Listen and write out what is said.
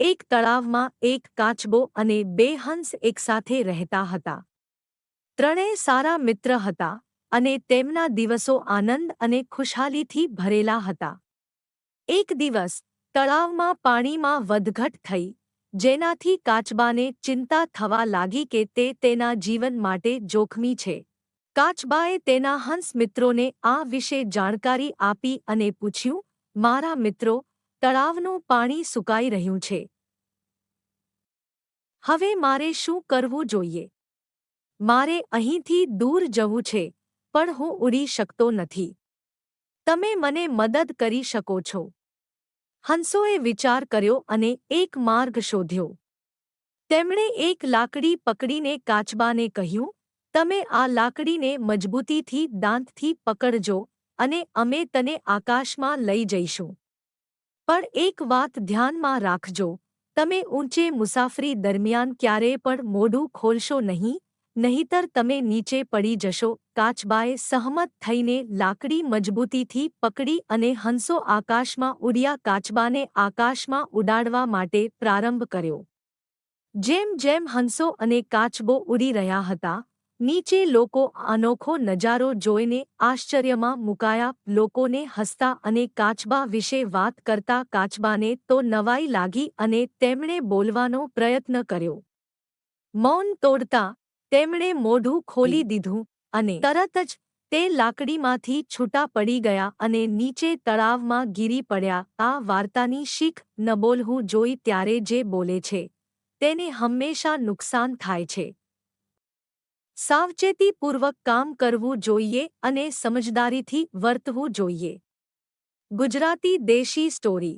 એક તળાવમાં એક કાચબો અને બે હંસ એકસાથે રહેતા હતા. ત્રણેય સારા મિત્ર હતા અને તેમના દિવસો આનંદ અને ખુશહાલીથી ભરેલા હતા. એક દિવસ તળાવમાં પાણીમાં વધઘટ થઈ, જેનાથી કાચબાને ચિંતા થવા લાગી કે તે તેના જીવન માટે જોખમી છે. કાચબાએ તેના હંસ મિત્રોને આ વિશે જાણકારી આપી અને પૂછ્યું, મારા મિત્રો તળાવનું પાણી સુકાઈ રહ્યું છે. હવે મારે શું કરવું જોઈએ? મારે અહીંથી દૂર જવું છે, પણ હું ઉડી શકતો નથી. તમે મને મદદ કરી શકો છો. હંસોએ વિચાર કર્યો અને એક માર્ગ શોધ્યો. તેમણે એક લાકડી પકડીને કાચબાને કહ્યું, તમે આ લાકડીને મજબૂતીથી દાંતથી પકડજો અને અમે તને આકાશમાં લઈ જઈશું. પણ એક વાત ધ્યાનમાં રાખજો, તમે ઊંચે મુસાફરી દરમિયાન ક્યારેય પણ મોઢું ખોલશો નહીં, નહીતર તમે નીચે પડી જશો, કાચબાએ સહમત થઈને લાકડી મજબૂતીથી પકડી અને હંસો આકાશમાં ઉડ્યા કાચબાને આકાશમાં ઉડાડવા માટે પ્રારંભ કર્યો. જેમ જેમ હંસો અને કાચબો ઉડી રહ્યા હતા નીચે લોકો અનોખો નજારો જોઈને આશ્ચર્યમાં મુકાયા. લોકોને હસતા અને કાચબા વિશે વાત કરતા કાચબાને તો નવાઈ લાગી અને તેમણે બોલવાનો પ્રયત્ન કર્યો. મૌન તોડતા તેમણે મોઢું ખોલી દીધું અને તરત જ તે લાકડીમાંથી છૂટા પડી ગયા અને નીચે તળાવમાં ગીરી પડ્યા. આ વાર્તાની શીખ ન બોલવું જોઈ ત્યારે જે બોલે છે, તેને હંમેશા નુકસાન થાય છે. સાવચેતીપૂર્વક કામ કરવું જોઈએ અને સમજદારીથી વર્તવું જોઈએ. ગુજરાતી દેશી સ્ટોરી